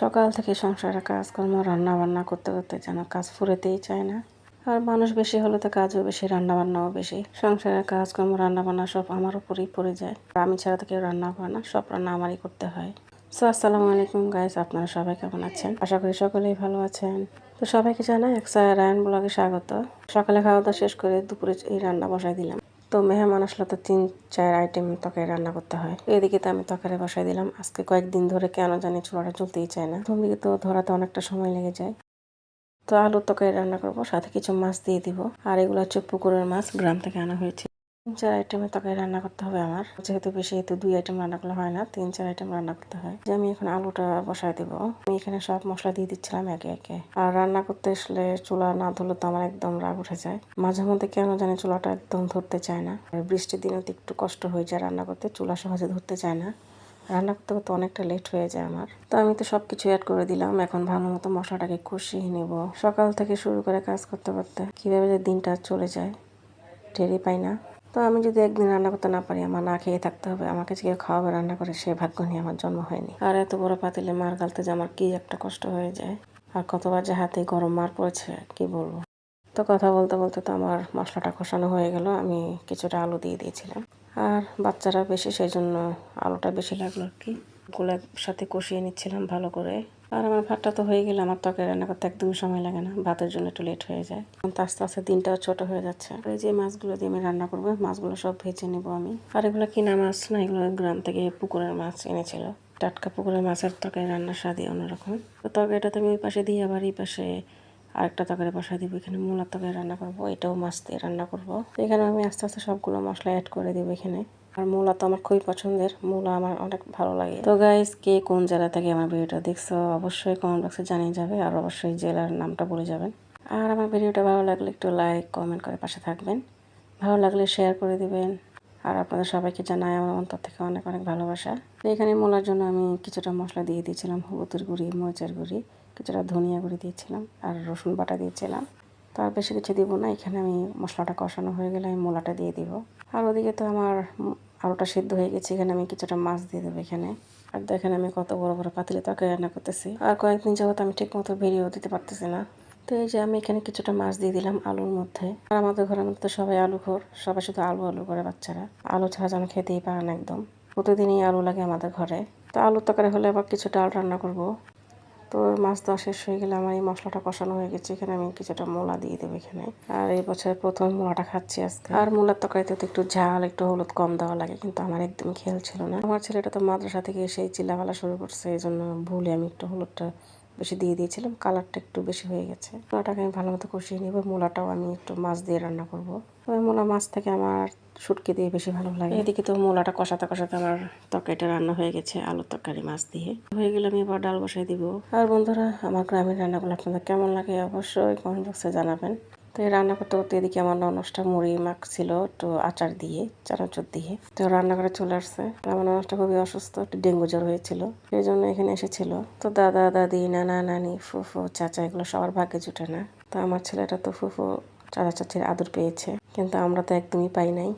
সকাল থেকে সংসারে কাজকর্ম রান্না বান্না করতে করতে যেন কাজ ফুরেতেই চায় না। আর মানুষ বেশি হলে তো কাজও বেশি রান্না বান্নাও বেশি। সংসারের কাজকর্ম রান্না বান্না সব আমার উপরেই পড়ে যায়। আর আমি ছাড়া তো কেউ রান্না করে না, সব রান্না আমারই করতে হয়। সো আসসালামু আলাইকুম গাইস আপনারা সবাই কেমন আছেন? আশা করি সকলেই ভালো আছেন। তো সবাইকে জানাই একসা রায়ন ব্লগে স্বাগত। সকালে খাওয়া দাওয়া শেষ করে দুপুরে এই রান্না বসাই দিলাম। তো মেহমান আসলে তো তিন, চার আইটেম তরকারি রান্না করতে হয়। এদিকে তো আমি তরকারি বসাই দিলাম। আজকে কয়েকদিন ধরে কেন জানি চুলাটা চলতেই চায় না। প্রথম দিকে তো ধরাতে অনেকটা সময় লেগে যায়। তো আলুর তরকারি রান্না করব, সাথে কিছু মাছ দিয়ে দিব। আর এগুলো হচ্ছে পুকুরের মাছ, গ্রাম থেকে আনা হয়েছে। তিন চার আইটেমের তরকারি রান্না করতে হবে আমার। যেহেতু বেশি যেহেতু দুই আইটেম রান্না করলে হয় না, তিন, চার আইটেম রান্না করতে হয়। যে আমি এখন আলুটা বসাই দিব। আমি এখানে সব মশলা দিয়ে দিচ্ছিলাম একে একে। আর রান্না করতে আসলে চুলা না ধরলে তো আমার একদম রাগ উঠে যায়। মাঝে মধ্যে কেন জানি চুলাটা একদম ধরতে চায় না। আর বৃষ্টির দিনে তো একটু কষ্ট হয়ে যায় রান্না করতে, চুলা সহজে ধরতে চায় না। রান্না করতে করতে অনেকটা লেট হয়ে যায় আমার। তো আমি তো সব কিছু অ্যাড করে দিলাম, এখন ভালো মতো মশলাটাকে কষিয়ে নেব। সকাল থেকে শুরু করে কাজ করতে করতে কীভাবে যে দিনটা চলে যায়, টেরই পাই না। তো আমি যদি একদিন রান্না করতে না পারি, আমার না খেয়ে থাকতে হবে, আমাকে যে কেউ খাওয়াবে, রান্না করে, সে ভাগ্য নিয়ে আমার জন্ম হয়নি। আর এত বড় পাতিলে মার গালতে যে আমার কী একটা কষ্ট হয়ে যায়। আর কতবার যে হাতে গরম মার পড়েছে, কি বলব? তো কথা বলতে বলতে তো আমার মশলাটা কষানো হয়ে গেল, আমি কিছুটা আলু দিয়ে দিয়েছিলাম। আর বাচ্চারা বেশি, সেই জন্য আলুটা বেশি লাগল আর কি। গুলার সাথে কষিয়ে নিচ্ছিলাম ভালো করে। আর আমার ভাতটা তো হয়ে গেলে আমার তরকারি রান্না করতে একদমই সময় লাগে না। ভাতের জন্য একটু লেট হয়ে যায়। তো আস্তে আস্তে দিনটাও ছোট হয়ে যাচ্ছে। আর এই যে মাছগুলো দিয়ে আমি রান্না করব, মাছগুলো সব ভেজে নেব আমি। আর এগুলো কিনা মাছ না, এগুলো গ্রাম থেকে পুকুরের মাছ এনেছিল। টাটকা পুকুরের মাছের তরকারি রান্নার স্বাদই অন্যরকম। তো তরকারিটা তো আমি ওই পাশে দিয়ে আবার এই পাশে আরেকটা তরকারি বসাই দিব, এখানে মূলার তরকারি রান্না করব, এটাও মাছ দিয়ে রান্না করব। এখানে আমি আস্তে আস্তে সবগুলো মশলা অ্যাড করে দেবো এখানে। আর মূলা তো আমার খুবই পছন্দের। মূলা আমার অনেক ভালো লাগে। তো গাইজ কে কোন জেলা থেকে আমার ভিডিওটা দেখছ অবশ্যই কমেন্ট বক্সে জানিয়ে যাবে আর অবশ্যই জেলার নামটা বলে যাবেন। আর আমার ভিডিওটা ভালো লাগলে একটু লাইক কমেন্ট করে পাশে থাকবেন। ভালো লাগলে শেয়ার করে দিবেন। আর আপনাদের সবাইকে জানাই আমার অন্তর থেকে অনেক অনেক ভালোবাসা। এখানে মূলার জন্য আমি কিছুটা মশলা দিয়ে দিয়েছিলাম, হলুদের গুঁড়ি, মরিচের গুঁড়ি, কিছুটা ধনিয়া গুঁড়ি দিয়েছিলাম আর রসুন বাটা দিয়েছিলাম। তো আর বেশি কিছু দিব না, এখানে আমি মশলাটা কষানো হয়ে গেলে আমি মূলাটা দিয়ে দিব। আর ওদিকে তো আমার আলুটা সিদ্ধ হয়ে গেছে, এখানে আমি কিছুটা মাছ দিয়ে দেবো এখানে। আর দেখেন আমি কত বড় বড় পাতিলে তরকারি রান্না করতেছি। আর কয়েকদিন যাবত আমি ঠিক মতো ভিডিও দিতে পারতেছি না। তো এই যে আমি এখানে কিছুটা মাছ দিয়ে দিলাম আলুর মধ্যে। আর আমাদের ঘরের মধ্যে তো সবাই আলু ঘর সবাই শুধু আলু আলু করে বাচ্চারা। আলু ছাড়া যেন খেতেই পারে না একদম। প্রতিদিনই আলু লাগে আমাদের ঘরে। তো আলুর তরকারি হলে আবার কিছুটা আলু রান্না করব। তো মাছ দেওয়া শেষ হয়ে গেলে আমার এই মশলাটা কষানো হয়ে গেছে, এখানে আমি কিছুটা মোলা দিয়ে দেবো এখানে। আর এই বছরের প্রথম মোলাটা খাচ্ছি আজকে। আর মূলার তরকারিতে তো একটু ঝাল, একটু হলুদ কম দেওয়া লাগে, কিন্তু আমার একদম খেয়াল ছিল না। আমার ছেলেটা তো মাদ্রাসা থেকে এসেই চিল্লাফালা শুরু করছে, এই জন্য ভুলে আমি একটু হলুদটা বেশি দিয়ে দিয়েছিলাম, কালারটা একটু বেশি হয়ে গেছে। মূলাটাকে আমি ভালো মতো কষিয়ে নিব, মূলাটাও আমি একটু মাছ দিয়ে রান্না করব। তবে মূলা মাছ থেকে আমার শুটকি দিয়ে বেশি ভালো লাগে। এদিকে তো মূলাটা কষাতে কষাতে আমার তরকারিটা রান্না হয়ে গেছে আলু তরকারি, মাছ দিয়ে। হয়ে গেলে আমি এবার ডাল বসাই দিব। আর বন্ধুরা, আমার গ্রামের রান্নাগুলো আপনাদের কেমন লাগে অবশ্যই কমেন্ট বক্সে জানাবেন। তো রান্না করতে করতে এদিকে আমার ননসটা মুড়ি মাখ ছিল একটু আচার দিয়ে, চানাচুর দিয়ে। তো রান্না করে চলে আসছে। আমার ননসটা খুবই অসুস্থ, একটু ডেঙ্গু জ্বর হয়েছিল। সেই জন্য এখানে এসেছিল। তো দাদা, দাদি, নানা, নানি, ফুফু, চাচা, এগুলো সবার ভাগ্যে জুটে না। তো আমার ছেলেটা তো ফুফু, চাচা, চাচির আদর পেয়েছে। কিন্তু আমরা তো একদমই পাই নাই।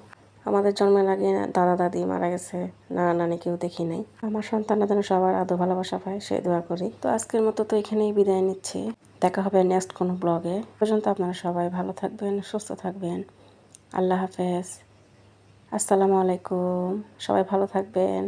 আমাদের জন্মের আগে দাদা, দাদি মারা গেছে, নানা নানি কেউ দেখি নাই। আমার সন্তানরা যেন সবার আদর ভালোবাসা পায় সেই দোয়া করি। তো আজকের মতো তো এখানেই বিদায় নিচ্ছি। দেখা হবে নেক্সট কোনো ব্লগে পর্যন্ত আপনারা সবাই ভালো থাকবেন, সুস্থ থাকবেন। আল্লাহ হাফেজ। আসসালামু আলাইকুম। সবাই ভালো থাকবেন।